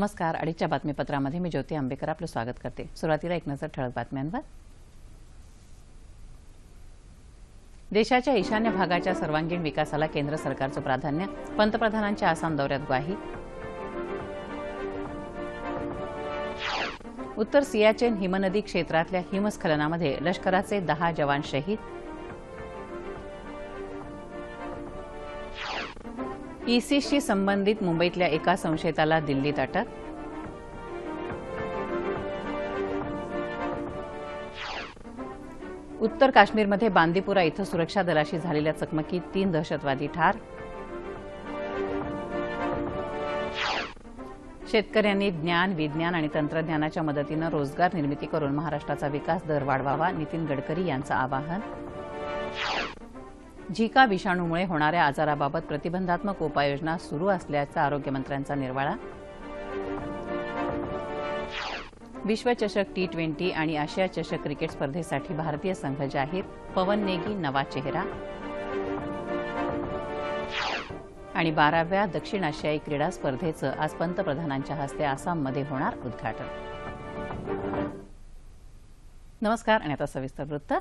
नमस्कार. अडीचच्या बातमीपत्रामध्ये मी ज्योती आंबेकर आपलं स्वागत करते. सुरुवातीला एक नजर ठळक बातम्यांवर. देशाच्या ईशान्य भागाच्या सर्वांगीण विकासाला केंद्र सरकारचं प्राधान्य. पंतप्रधानांच्या आसाम दौऱ्यात ग्वाही. उत्तर सियाचेन हिमनदी क्षेत्रातल्या हिमस्खलनामध्ये लष्कराचे दहा जवान शहीद. इसिसशी संबंधित मुंबईतल्या एका संशयिताला दिल्लीत अटक. उत्तर काश्मीरमध्ये बांदीपुरा इथं सुरक्षा दलाशी झालेल्या चकमकीत तीन दहशतवादी ठार. शेतकऱ्यांनी ज्ञान विज्ञान आणि तंत्रज्ञानाच्या मदतीनं रोजगार निर्मिती करून महाराष्ट्राचा विकास दर वाढवावा नितीन गडकरी यांचं आवाहन. झिका विषाणूमुळे होणाऱ्या आजाराबाबत प्रतिबंधात्मक उपाययोजना सुरू असल्याचा आरोग्यमंत्र्यांचा निर्वाळा. विश्वचषक टी ट्वेंटी आणि आशिया चषक क्रिकेट स्पर्धेसाठी भारतीय संघ जाहीर पवन नेगी नवा चेहरा. आणि बाराव्या दक्षिण आशियाई क्रीडा स्पर्धेचं आज पंतप्रधानांच्या हस्ते आसाममध्ये होणार उद्घाटन. नमस्कार आणि आता सविस्तर वृत्त.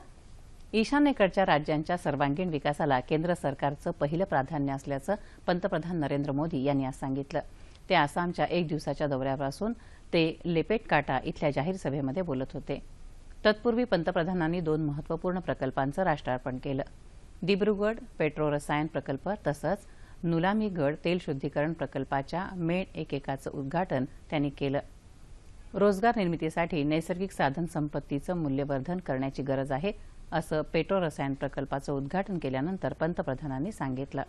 ईशान्येकडच्या राज्यांच्या सर्वांगीण विकासाला केंद्र सरकारचं पहिलं प्राधान्य असल्याचं पंतप्रधान नरेंद्र मोदी यांनी आज सांगितलं. ते आसामच्या एक दिवसाच्या दौऱ्यावर असून ते लेपेटकाटा इथल्या जाहीर सभेमध्ये बोलत होते. तत्पूर्वी पंतप्रधानांनी दोन महत्त्वपूर्ण प्रकल्पांचं राष्ट्रार्पण केलं. दिब्रुगड पेट्रो रसायन प्रकल्प तसंच नुलामीगड तेल शुद्धीकरण प्रकल्पाच्या मेण एकेकाचं उद्घाटन त्यांनी केलं. रोजगार निर्मितीसाठी नैसर्गिक साधन संपत्तीचं मूल्यवर्धन करण्याची गरज आहे असं पेट्रो रसायन प्रकल्पाचं उद्घाटन केल्यानंतर पंतप्रधानांनी सांगितलं.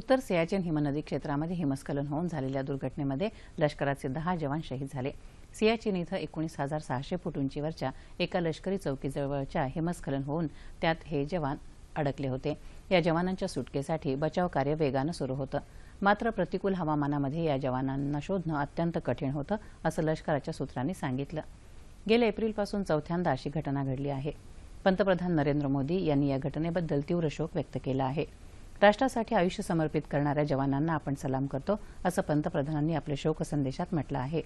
उत्तर सियाचेन हिमनदी क्षेत्रामध्ये हिमस्खलन होऊन झालेल्या दुर्घटनेमध्ये लष्कराचे दहा जवान शहीद झाले. सियाचीन इथं एकोणीस हजार सहाशे फूट उंचीवरच्या एका लष्करी चौकीजवळच्या हिमस्खलन होऊन त्यात हे जवान अडकले होते. या जवानांच्या सुटकेसाठी बचाव कार्य वेगानं सुरू होतं. मात्र प्रतिकूल हवामानामध्ये या जवानांना शोधणं अत्यंत कठीण होतं असं लष्कराच्या सूत्रांनी सांगितलं. गेल्या एप्रिलपासून चौथ्यांदा अशी घटना घडली आहे. पंतप्रधान नरेंद्र मोदी यांनी या घटनेबद्दल तीव्र शोक व्यक्त केला आहे. राष्ट्रासाठी आयुष्य समर्पित करणाऱ्या जवानांना आपण सलाम करतो असं पंतप्रधानांनी आपल्या शोक संदेशात म्हटलं आहे.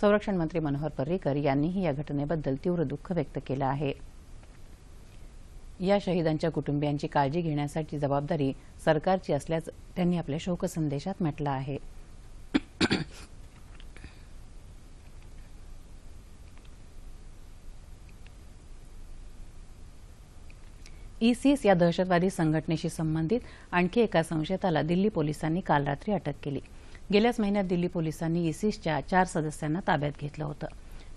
संरक्षण मंत्री मनोहर पर्रिकर यांनीही या घटनेबद्दल तीव्र दुःख व्यक्त केलं आहे. या शहीदांच्या कुटुंबियांची काळजी घेण्यासाठी जबाबदारी सरकारची असल्याचं त्यांनी आपल्या शोकसंदेशात म्हटलं आहे. इसिस या दहशतवादी संघटनेशी संबंधित आणखी एका संशयिताला दिल्ली पोलिसांनी काल रात्री अटक केली. गेल्याच महिन्यात दिल्ली पोलिसांनी इसिसच्या चार सदस्यांना ताब्यात घेतलं होतं.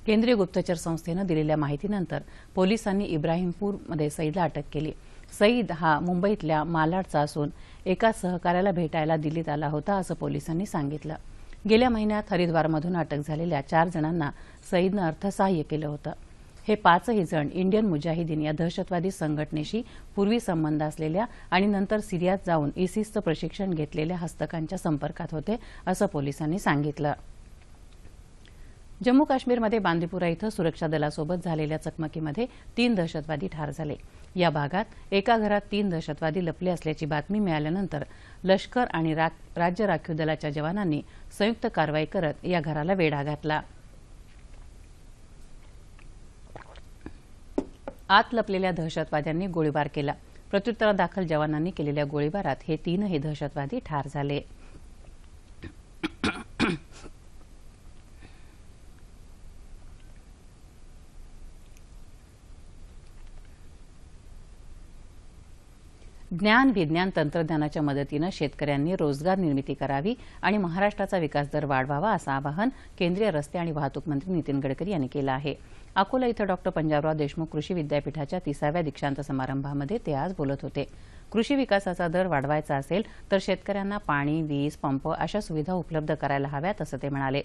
केंद्रीय गुप्तचर संस्थेनं दिलेल्या माहितीनंतर पोलिसांनी इब्राहिमपूरमध्ये सईदला अटक केली. सईद हा मुंबईतल्या मालाडचा असून एका सहकार्याला भेटायला दिल्लीत आला होता असं पोलिसांनी सांगितलं. गेल्या महिन्यात हरिद्वारमधून अटक झालेल्या चार जणांना सईदनं अर्थसहाय्य केलं होतं. हे पाचही जण इंडियन मुजाहिदीन या दहशतवादी संघटनेशी पूर्वी संबंध असलेल्या आणि नंतर सिरियात जाऊन इसिसचं प्रशिक्षण घेतलेल्या हस्तकांच्या संपर्कात होते असं पोलिसांनी सांगितलं. जम्मू काश्मीरमध्ये बांदीपुरा इथं सुरक्षा दलासोबत झालेल्या चकमकीमध्ये तीन दहशतवादी ठार झाले. या भागात एका घरात तीन दहशतवादी लपले असल्याची बातमी मिळाल्यानंतर लष्कर आणि राज्य राखीव दलाच्या जवानांनी संयुक्त कारवाई करत या घराला वेढा घातला. आत लपलेल्या दहशतवाद्यांनी गोळीबार केला. प्रत्युत्तरादाखल जवानांनी केलेल्या गोळीबारात हे तीनही दहशतवादी ठार झाले. ज्ञान विज्ञान तंत्रज्ञानाच्या मदतीनं शेतकऱ्यांनी रोजगार निर्मिती करावी आणि महाराष्ट्राचा विकास दर वाढवावा असं आवाहन केंद्रीय रस्ते आणि वाहतूक मंत्री नितीन गडकरी यांनी केलं आहे. अकोला इथं डॉक्टर पंजाबराव देशमुख कृषी विद्यापीठाच्या तिसाव्या दीक्षांत समारंभामध्ये ते आज बोलत होते. कृषी विकासाचा दर वाढवायचा असेल तर शेतकऱ्यांना पाणी वीज पंप अशा सुविधा उपलब्ध करायला हव्यात असं ते म्हणाले.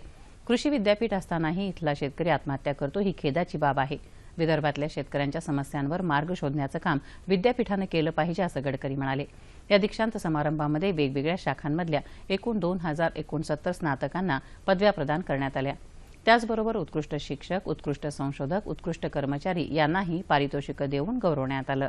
कृषी विद्यापीठ असतानाही इथला शेतकरी आत्महत्या करतो ही खेदाची बाब आहे. विदर्भातल्या शेतकऱ्यांच्या समस्यांवर मार्ग शोधण्याचं काम विद्यापीठानं केलं पाहिजे असं गडकरी म्हणाले. या दीक्षांत समारंभामध्ये वेगवेगळ्या शाखांमधल्या एकूण दोन हजार एकोणसत्तर स्नातकांना पदव्या प्रदान करण्यात आल्या. त्याचबरोबर उत्कृष्ट शिक्षक उत्कृष्ट संशोधक उत्कृष्ट कर्मचारी यांनाही पारितोषिकं देऊन गौरवण्यात आलं.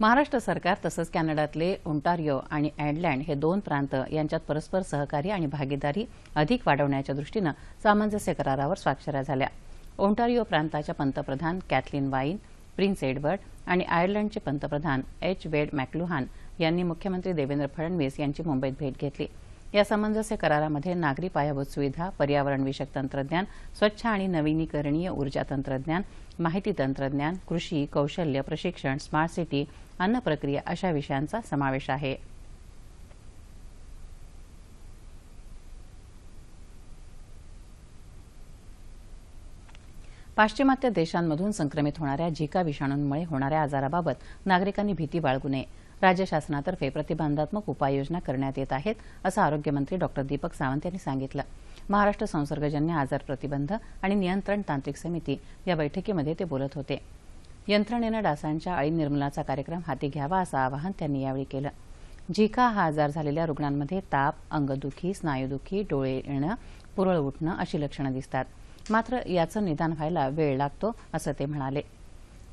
महाराष्ट्र सरकार तसंच कॅनडातले ओंटारिओ आणि ॲडलँड हे दोन प्रांत यांच्यात परस्पर सहकार्य आणि भागीदारी अधिक वाढवण्याच्या दृष्टीनं सामंजस्य करारावर स्वाक्षऱ्या झाल्या. ओंटारिओ प्रांताच्या पंतप्रधान कॅथलीन वाईन प्रिन्स एडवर्ड आणि आयर्लंडचे पंतप्रधान एच वेड मॅक्लुहान यांनी मुख्यमंत्री देवेंद्र फडणवीस यांची मुंबईत भेट घेतली. या सामंजस्य करारामध्ये नागरी पायाभूत सुविधा पर्यावरणविषयक तंत्रज्ञान स्वच्छ आणि नवीनीकरणीय ऊर्जा तंत्रज्ञान माहिती तंत्रज्ञान कृषी कौशल्य प्रशिक्षण स्मार्ट सिटी अन्न प्रक्रिया अशा विषयांचा समावेश आहे. पाश्चिमात्य देशांमधून संक्रमित होणाऱ्या झिका विषाणूंमुळे होणाऱ्या आजाराबाबत नागरिकांनी भीती बाळगू नये. राज्य शासनातर्फे प्रतिबंधात्मक उपाययोजना करण्यात येत आहेत असं आरोग्यमंत्री डॉक्टर दीपक सावंत यांनी सांगितलं. महाराष्ट्र संसर्गजन्य आजार प्रतिबंध आणि नियंत्रण तांत्रिक समिती या बैठकीमध्ये ते बोलत होते. यंत्रणेनं डासांच्या अळी निर्मूलनाचा कार्यक्रम हाती घ्यावा असं आवाहन त्यांनी यावेळी केलं. झिका हा आजार झालेल्या रुग्णांमध्ये ताप अंगदुखी स्नायुदुखी डोळे येणं पुरळ उठणं अशी लक्षणं दिसतात. मात्र याचं निदान व्हायला वेळ लागतो असं ते म्हणाले.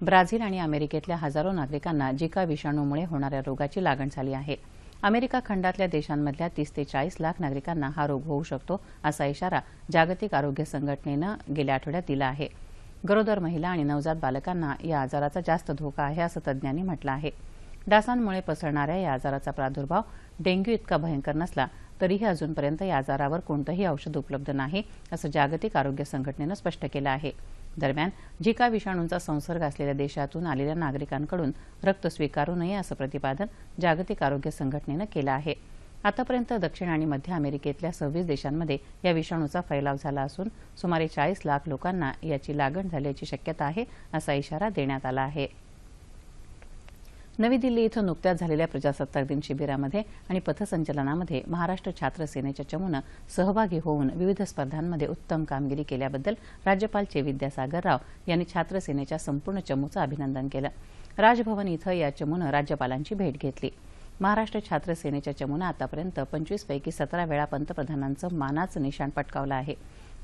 ब्राझील आणि अमेरिकेतल्या हजारो नागरिकांना जिका विषाणूमुळे होणाऱ्या रोगाची लागण झाली आहे. अमेरिका खंडातल्या देशांमधल्या तीस ते चाळीस लाख नागरिकांना हा रोग होऊ शकतो असा इशारा जागतिक आरोग्य संघटनेनं गेल्या आठवड्यात दिला आहे. गरोदर महिला आणि नवजात बालकांना या आजाराचा जास्त धोका आहे असं तज्ज्ञांनी म्हटलं आहे. डासांमुळे पसरणाऱ्या या आजाराचा प्रादुर्भाव डेंग्यू इतका भयंकर नसला तरीही अजूनपर्यंत या आजारावर कोणतंही औषध उपलब्ध नाही असं जागतिक आरोग्य संघटनेनं स्पष्ट केलं आहे. दरम्यान जिका विषाणूंचा संसर्ग असलेल्या देशातून आलेल्या नागरिकांकडून रक्त स्वीकारू नये असं प्रतिपादन जागतिक आरोग्य संघटनेनं केलं आहे. आतापर्यंत दक्षिण आणि मध्य अमेरिकेतल्या सव्वीस देशांमध्ये या विषाणूचा फैलाव झाला असून सुमारे चाळीस लाख लोकांना याची लागण झाल्याची शक्यता आहे असा इशारा देण्यात आला आहे. नवी दिल्ली इथं नुकत्याच झालेल्या प्रजासत्ताक दिन शिबिरामध्ये आणि पथसंचलनामध्ये महाराष्ट्र छात्र सेनेच्या चमूनं सहभागी होऊन विविध स्पर्धांमध्ये उत्तम कामगिरी केल्याबद्दल राज्यपाल चे विद्यासागर राव यांनी छात्र सेनेच्या संपूर्ण चमूचं अभिनंदन केलं. राजभवन इथं या चमूनं राज्यपालांची भेट घेतली. महाराष्ट्र छात्र सेनेच्या चमूनं आतापर्यंत पंचवीसपैकी सतरा वेळा पंतप्रधानांचं मानाचं निशाण पटकावलं आहे.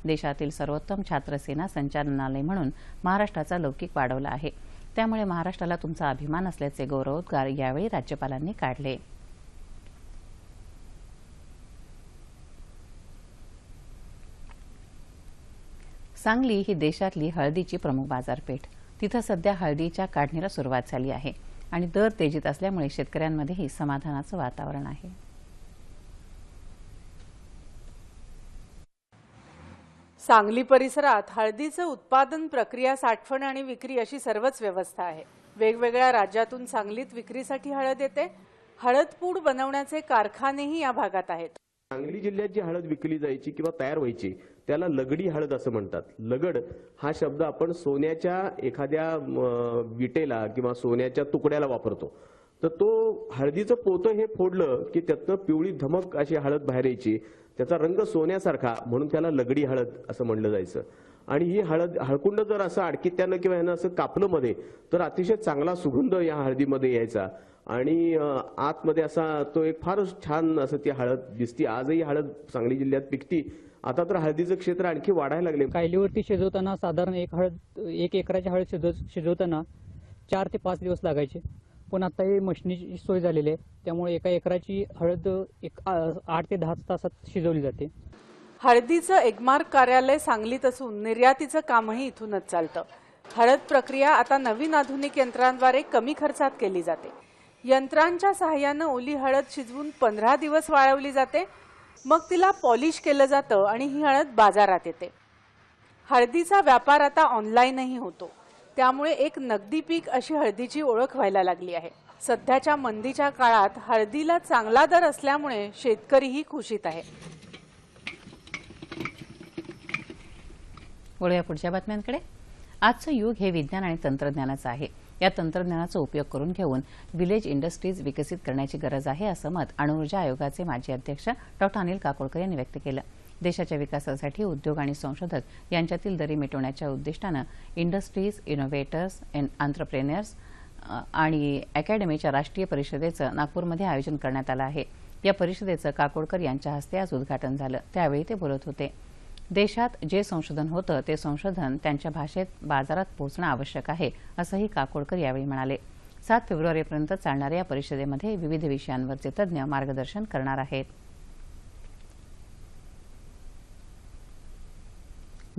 देशातील सर्वोत्तम छात्रसेना संचालनालय म्हणून महाराष्ट्राचा लौकिक वाढवला आहे. त्यामुळे महाराष्ट्राला तुमचा अभिमान असल्याचे गौरवोद्गार यावेळी राज्यपालांनी काढले. सांगली ही देशातली हळदीची प्रमुख बाजारपेठ. तिथं सध्या हळदीच्या काढणीला सुरुवात झाली आहे आणि दर तेजीत असल्यामुळे शेतकऱ्यांमध्येही समाधानाचं वातावरण आहे. सांगली परिसरात हळदीचं उत्पादन प्रक्रिया साठवण आणि विक्री अशी सर्वच व्यवस्था आहे. वेगवेगळ्या राज्यातून सांगलीत विक्रीसाठी हळद येते. हळद पूड बनवण्याचे कारखानेही या भागात आहेत. सांगली जिल्ह्यात जी हळद विकली जायची किंवा तयार व्हायची त्याला लगडी हळद असं म्हणतात. लगड हा शब्द आपण सोन्याच्या एखाद्या विटेला किंवा सोन्याच्या तुकड्याला वापरतो. तर तो हळदीचं पोतं हे फोडलं की त्यातनं पिवळी धमक अशी हळद बाहेर यायची. त्याचा रंग सोन्यासारखा म्हणून त्याला लगडी हळद असं म्हणलं जायचं. आणि ही हळद हळकुंड जर असं अडकित्यानं किंवा ह्यानं असं कापलं मध्ये तर अतिशय चांगला सुगंध या हळदीमध्ये यायचा. आणि आतमध्ये असा तो एक फारच छान असं ती हळद दिसती. आजही हळद सांगली जिल्ह्यात पिकती. आता तर हळदीचं क्षेत्र आणखी वाढायला लागले. कायलीवरती शिजवताना साधारण एक हळद एक एकराची हळद शिजव शिजवताना चार ते पाच दिवस लागायचे. पण आता हे मशिनीची सोय झालेली आहे. त्यामुळे एका एकराची हळद एक आठ ते दहा तासात शिजवली जाते. हळदीचं एगमार्क कार्यालय सांगलीत असून निर्यातीचं कामही इथूनच चालतं. हळद प्रक्रिया आता नवीन आधुनिक यंत्रांद्वारे कमी खर्चात केली जाते. यंत्रांच्या सहाय्यानं ओली हळद शिजवून पंधरा दिवस वाळवली जाते. मग तिला पॉलिश केलं जातं आणि ही हळद बाजारात येते. हळदीचा व्यापार आता ऑनलाईनही होतो. त्यामुळे एक नगदी पीक अशी हळदीची ओळख व्हायला लागली आहे. सध्याच्या मंदीच्या काळात हळदीला चांगला दर असल्यामुळे शेतकरीही खुशीत आहे. वळूया पुढच्या बातम्यांकडे. आजचं युग हे विज्ञान आणि तंत्रज्ञानाचं आहे. या तंत्रज्ञानाचा उपयोग करून घेऊन विलेज इंडस्ट्रीज विकसित करण्याची गरज आहे असं मत अणुऊर्जा आयोगाचे माजी अध्यक्ष डॉक्टर अनिल काकोडकर यांनी व्यक्त केलं. देशाच्या विकासासाठी उद्योग आणि संशोधक यांच्यातील दरी मिटवण्याच्या उद्दिष्टानं इंडस्ट्रीज इनोव्हेटर्स आंत्रप्रेनर्स आणि अकॅडमीच्या राष्ट्रीय परिषदेचं नागपूरमध्ये आयोजन करण्यात आलं आहे. या परिषदेचं काकोडकर यांच्या हस्ते आज उद्घाटन झालं. त्यावेळी ते बोलत होते. देशात जे संशोधन होतं ते संशोधन त्यांच्या भाषेत बाजारात पोहोचणं आवश्यक आहे असंही काकोडकर यावेळी म्हणाले. सात फेब्रुवारीपर्यंत चालणाऱ्या या परिषदेमध्ये विविध विषयांवरचे तज्ज्ञ मार्गदर्शन करणार आहेत.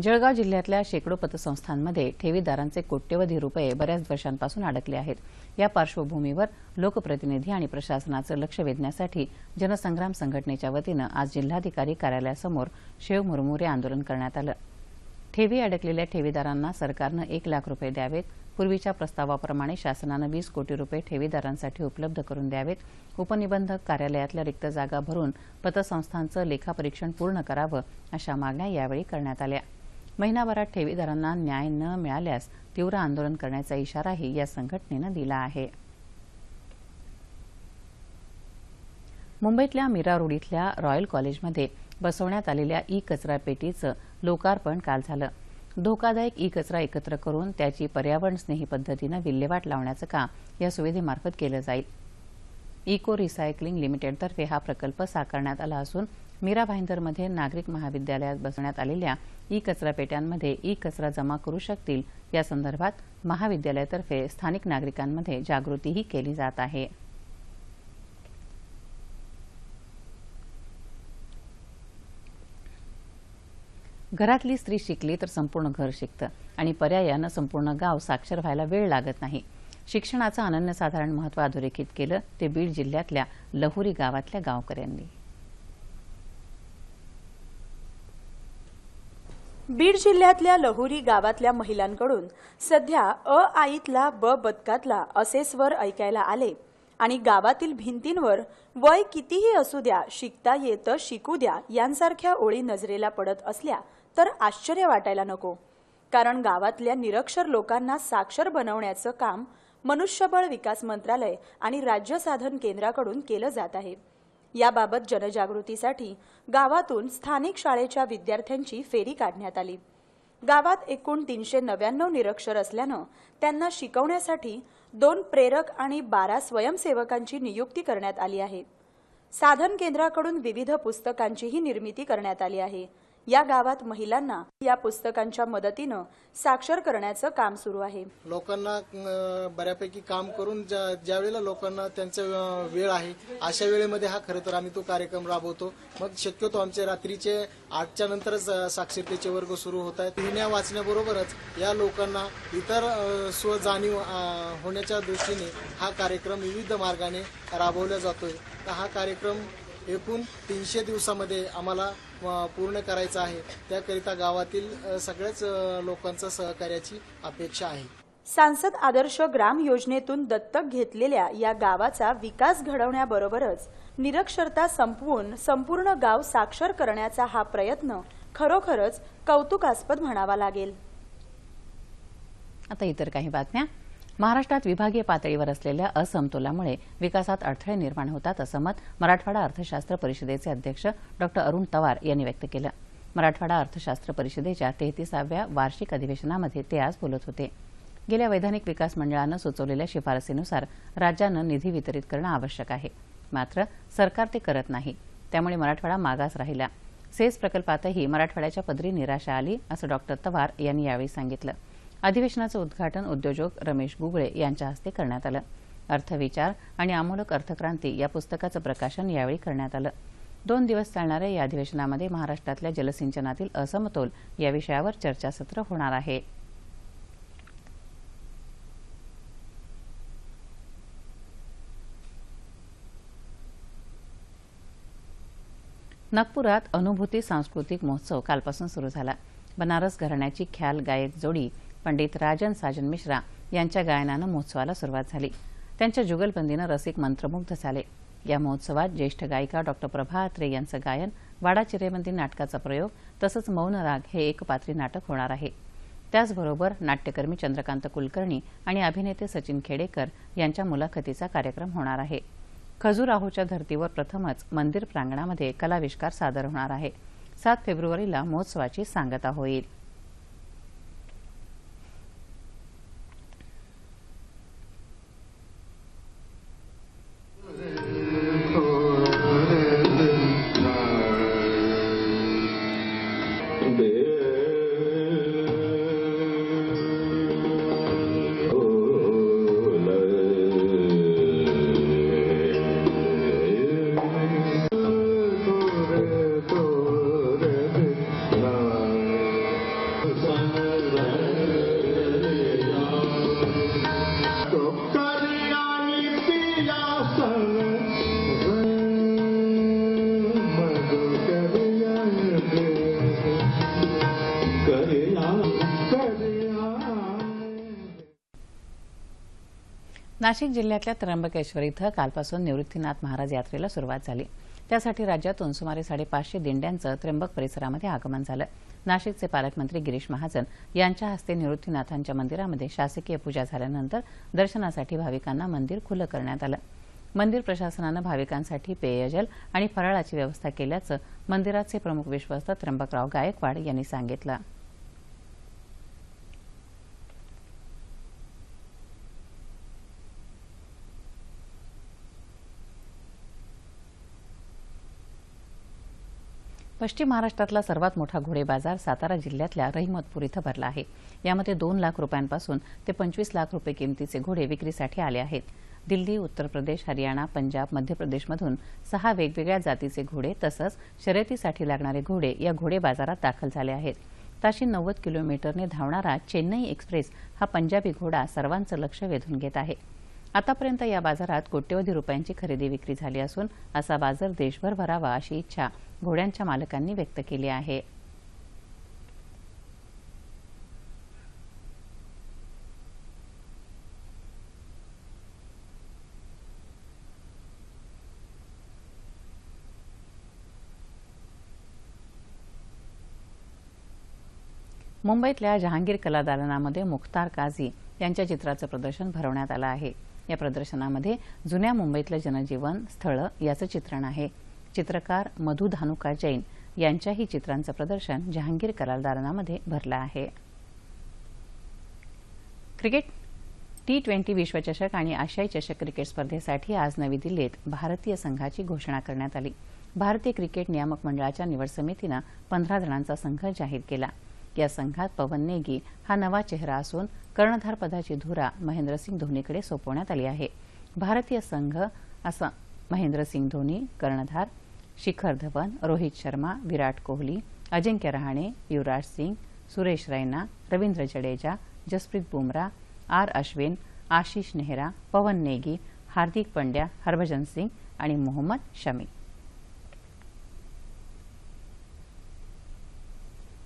जळगाव जिल्ह्यातल्या शेकडो पतसंस्थांमध्ये ठेवीदारांचे कोट्यवधी रुपये बऱ्याच वर्षांपासून अडकले आहेत. या पार्श्वभूमीवर लोकप्रतिनिधी आणि प्रशासनाचं लक्ष वेधण्यासाठी जनसंग्राम संघटनेच्या वतीनं आज जिल्हाधिकारी कार्यालयासमोर शेव मुरमुरे आंदोलन करण्यात आलं. ठेवी अडकलेल्या ठेवीदारांना सरकारनं एक लाख रुपये द्यावेत. पूर्वीच्या प्रस्तावाप्रमाणे शासनानं वीस कोटी रुपये ठेवीदारांसाठी उपलब्ध करून द्यावेत. उपनिबंधक कार्यालयातल्या रिक्त जागा भरून पतसंस्थांचं लेखापरीक्षण पूर्ण करावं अशा मागण्या यावेळी करण्यात आल्या. महिनाभरात ठेवीदारांना न्याय न मिळाल्यास तीव्र आंदोलन करण्याचा इशाराही या संघटनेनं दिला आहे. मुंबईतल्या मीरा रोड इथल्या रॉयल कॉलेजमध्ये बसवण्यात आलेल्या ई कचरा पेटीचं लोकार्पण काल झालं. धोकादायक ई कचरा एकत्र करून त्याची पर्यावरणस्नेही पद्धतीनं विल्हेवाट लावण्याचं काम या सुविधेमार्फत केलं जाईल. इको रिसायकलिंग लिमिटेडतर्फे हा प्रकल्प साकारण्यात आला असून मीरा भाईंदरमध्ये नागरिक महाविद्यालयात बसवण्यात आलेल्या ई कचरा पेट्यांमध्ये ई कचरा जमा करू शकतील. या संदर्भात महाविद्यालयातर्फे स्थानिक नागरिकांमध्ये जागृतीही केली जात आहे. घरातली स्त्री शिकली तर संपूर्ण घर शिकतं आणि पर्यायानं संपूर्ण गाव साक्षर व्हायला वेळ लागत नाही. शिक्षणाचं अनन्यसाधारण महत्त्व अधोरेखित केलं ते बीड जिल्ह्यातल्या लहुरी गावातल्या गावकऱ्यांनी. बीड जिल्ह्यातल्या लहुरी गावातल्या महिलांकडून सध्या अ आईतला ब बदकातला असे स्वर ऐकायला आले. आणि गावातील भिंतींवर वय कितीही असू द्या शिकता येतं शिकू द्या यांसारख्या ओळी नजरेला पडत असल्या तर आश्चर्य वाटायला नको. कारण गावातल्या निरक्षर लोकांना साक्षर बनवण्याचं काम मनुष्यबळ विकास मंत्रालय आणि राज्य साधन केंद्राकडून केलं जात आहे. याबाबत जनजागृतीसाठी गावातून स्थानिक शाळेच्या विद्यार्थ्यांची फेरी काढण्यात आली. गावात एकूण तीनशे नव्याण्णव निरक्षर असल्यानं त्यांना शिकवण्यासाठी दोन प्रेरक आणि बारा स्वयंसेवकांची नियुक्ती करण्यात आली आहे. साधन केंद्राकडून विविध पुस्तकांचीही निर्मिती करण्यात आली आहे. या गावात महिलांना या पुस्तकांच्या मदतीनं साक्षर करण्याचं काम सुरू आहे. लोकांना बऱ्यापैकी काम करून ज्या वेळेला लोकांना त्यांचा वेळ आहे अशा वेळेमध्ये हा खरं तर आम्ही तो कार्यक्रम राबवतो. मग शक्यतो आमचे रात्रीचे आठच्या नंतरच साक्षरतेचे वर्ग सुरू होत आहेत. लिहिण्या वाचण्याबरोबरच या लोकांना इतर स्वजाणीव होण्याच्या दृष्टीने हा कार्यक्रम विविध मार्गाने राबवला जातोय. हा कार्यक्रम एकूण तीनशे दिवसामध्ये आम्हाला पूर्ण करायचा आहे. त्याकरिता गावातील सगळ्याच लोकांचा सहकार्याची अपेक्षा आहे. सांसद आदर्श ग्राम योजनेतून दत्तक घेतलेल्या या गावाचा विकास घडवण्याबरोबरच निरक्षरता संपवून संपूर्ण गाव साक्षर करण्याचा हा प्रयत्न खरोखरच कौतुकास्पद म्हणावा लागेल. आता इतर काही बातम्या. महाराष्ट्रात विभागीय पातळीवर असलेल्या असमतोलामुळे विकासात अडथळे निर्माण होतात असं मत मराठवाडा अर्थशास्त्र परिषदेचे अध्यक्ष डॉक्टर अरुण पवार यांनी व्यक्त केलं. मराठवाडा अर्थशास्त्र परिषदेच्या तेहतीसाव्या वार्षिक अधिवेशनामध्ये ते आज बोलत होते. गेल्या वैधानिक विकास मंडळानं सुचवलेल्या शिफारसीनुसार राज्यानं निधी वितरित करणं आवश्यक आहे. मात्र सरकार ते करत नाही. त्यामुळे मराठवाडा मागास राहिला. सेस प्रकल्पातही मराठवाड्याच्या पदरी निराशा आली असं डॉक्टर पवार यांनी यावेळी सांगितलं. अधिवेशनाचं उद्घाटन उद्योजक रमेश गुगळे यांच्या हस्ते करण्यात आलं. अर्थविचार आणि आमूलक अर्थक्रांती या पुस्तकाचं प्रकाशन यावेळी करण्यात आलं. दोन दिवस चालणाऱ्या या अधिवेशनामध्ये महाराष्ट्रातल्या जलसिंचनातील असमतोल या विषयावर चर्चासत्र होणार आहे. नागपुरात अनुभूती सांस्कृतिक महोत्सव कालपासून सुरू झाला. बनारस घराण्याची ख्याल गायक जोडी पंडित राजन साजन मिश्रा यांच्या गायनानं महोत्सवाला सुरुवात झाली. त्यांच्या जुगलबंदीनं रसिक मंत्रमुग्ध झाले. या महोत्सवात ज्येष्ठ गायिका डॉक्टर प्रभा अत्रे यांचं गायन वाडा चिरेबंदी नाटकाचा प्रयोग तसंच मौनराग हे एकपात्री नाटक होणार आहे. त्याचबरोबर नाट्यकर्मी चंद्रकांत कुलकर्णी आणि अभिनेते सचिन खेडेकर यांच्या मुलाखतीचा कार्यक्रम होणार आहे. खजुराहोच्या धर्तीवर प्रथमच मंदिर प्रांगणामध्ये कलाविष्कार सादर होणार आहे. सात फेब्रुवारीला महोत्सवाची सांगता होईल. नाशिक जिल्ह्यातल्या त्र्यंबकेश्वर इथं कालपासून निवृत्तीनाथ महाराज यात्रेला सुरुवात झाली. त्यासाठी राज्यातून सुमारे साडेपाचशे दिंड्यांचं त्र्यंबक परिसरामध्ये आगमन झालं. नाशिकचे पालकमंत्री गिरीश महाजन यांच्या हस्ते निवृत्तीनाथांच्या मंदिरामध्ये शासकीय पूजा झाल्यानंतर दर्शनासाठी भाविकांना मंदिर खुलं करण्यात आलं. मंदिर प्रशासनानं भाविकांसाठी पेयजल आणि फराळाची व्यवस्था केल्याचं मंदिराचे प्रमुख विश्वस्त त्र्यंबकराव गायकवाड यांनी सांगितलं. पश्चिम महाराष्ट्रातला सर्वात मोठा घोडे बाजार सातारा जिल्ह्यातल्या रहिमतपूर इथं भरला आहे. यामध्ये दोन लाख रुपयांपासून ते पंचवीस लाख रुपये किमतीचे घोडे विक्रीसाठी आले आहेत. दिल्ली उत्तर प्रदेश हरियाणा पंजाब मध्य प्रदेशमधून सहा वेगवेगळ्या जातीचे घोडे तसंच शर्यतीसाठी लागणारे घोडे या घोडे बाजारात दाखल झाले आहेत. ताशी नव्वद किलोमीटरने धावणारा चेन्नई एक्सप्रेस हा पंजाबी घोडा सर्वांचं लक्ष वेधून घेत आहे. आतापर्यंत या बाजारात कोट्यवधी रुपयांची खरेदी विक्री झाली असून असा बाजार देशभर भरावा अशी इच्छा घोड्यांच्या मालकांनी व्यक्त केली आहे. मुंबईतल्या जहांगीर कला दालनामध्ये मुख्तार काझी यांच्या चित्राचं प्रदर्शन भरवण्यात आलं आहे. या प्रदर्शनामध्ये जुन्या मुंबईतलं जनजीवन स्थळं याचं चित्रण आहे. चित्रकार मधु धानुका जैन यांच्याही चित्रांचं प्रदर्शन जहांगीर कलादालनामध्ये भरलं आहे. क्रिकेट टी ट्वेंटी विश्वचषक आणि आशियाई चषक क्रिकेट स्पर्धेसाठी आज नवी दिल्लीत भारतीय संघाची घोषणा करण्यात आली. भारतीय क्रिकेट नियामक मंडळाच्या निवड समितीनं पंधरा जणांचा संघ जाहीर केला. या संघात पवन नेगी हा नवा चेहरा असून कर्णधार पदाची धुरा महेंद्रसिंग धोनीकडे सोपवण्यात आली आहे. भारतीय संघ असं महेंद्रसिंग धोनी कर्णधार शिखर धवन रोहित शर्मा विराट कोहली अजिंक्य रहाणे युवराज सिंग सुरेश रैना रवींद्र जडेजा जसप्रीत बुमरा आर अश्विन आशिष नेहरा पवन नेगी हार्दिक पंड्या हरभजन सिंग आणि मोहम्मद शमी.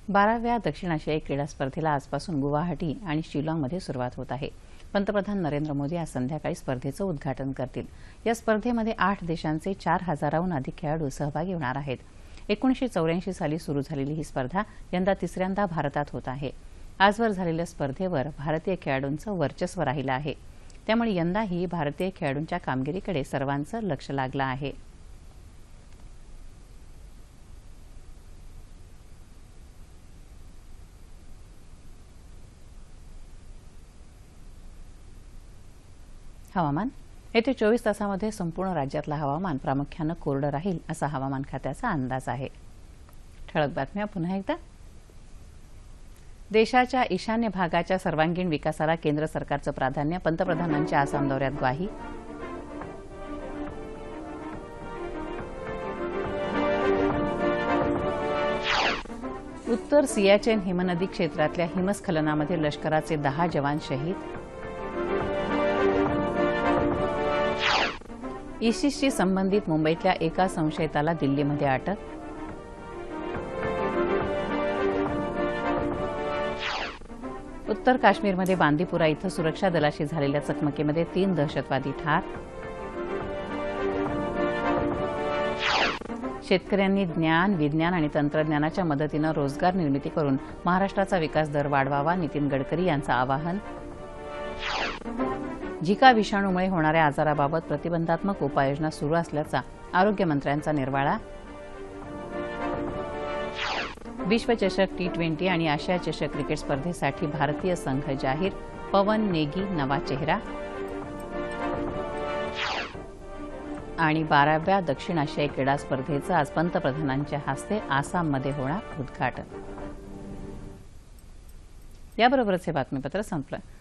बाराव्या दक्षिण आशियाई क्रीडा स्पर्धेला आजपासून गुवाहाटी आणि शिलाँगमध्ये सुरुवात होत आहे. पंतप्रधान नरेंद्र मोदी आज संध्याकाळी स्पर्धेचं उद्घाटन करतील. या स्पर्धेमध्ये आठ देशांचे चार हजाराहून अधिक खेळाडू सहभागी होणार आहेत. एकोणीसशे चौऱ्याऐंशी साली सुरू झालेली ही स्पर्धा यंदा तिसऱ्यांदा भारतात होत आहे. आजवर झालेल्या स्पर्धेवर भारतीय खेळाडूंचं वर्चस्व राहिलं आहे. त्यामुळे यंदाही भारतीय खेळाडूंच्या कामगिरीकडे सर्वांचं लक्ष लागलं आहे. हवामान? येत्या चोवीस तासामध्ये संपूर्ण राज्यातलं हवामान प्रामुख्यानं कोरडं राहील असा हवामान खात्याचा अंदाज आहे. ठळक बातम्या पुन्हा एकदा. देशाच्या ईशान्य भागाच्या सर्वांगीण विकासाला केंद्र सरकारचं प्राधान्य पंतप्रधानांच्या आसाम दौऱ्यात ग्वाही. उत्तर सियाचेन हिमनदी क्षेत्रातल्या हिमस्खलनामध्ये लष्कराचे दहा जवान शहीद इशिसशी संबंधित मुंबईतल्या एका संशयिताला दिल्लीमध्ये अटक. उत्तर काश्मीरमध्ये बांदीपुरा इथं सुरक्षा दलाशी झालेल्या चकमकीमध्ये तीन दहशतवादी ठार. शेतकऱ्यांनी ज्ञान विज्ञान आणि तंत्रज्ञानाच्या मदतीनं रोजगार निर्मिती करून महाराष्ट्राचा विकास दर वाढवावा नितीन गडकरी यांचं आवाहन. झिका विषाणूमुळे होणाऱ्या आजाराबाबत प्रतिबंधात्मक उपाययोजना सुरू असल्याचा आरोग्यमंत्र्यांचा निर्वाळा. विश्वचषक टी ट्वेंटी आणि आशिया चषक क्रिकेट स्पर्धेसाठी भारतीय संघ जाहीर पवन नेगी नवा चेहरा. आणि बाराव्या दक्षिण आशियाई क्रीडा स्पर्धेचं आज पंतप्रधानांच्या हस्ते आसाममध्ये होणार उद्घाटन. याबरोबरच हे बातमीपत्र संपलं.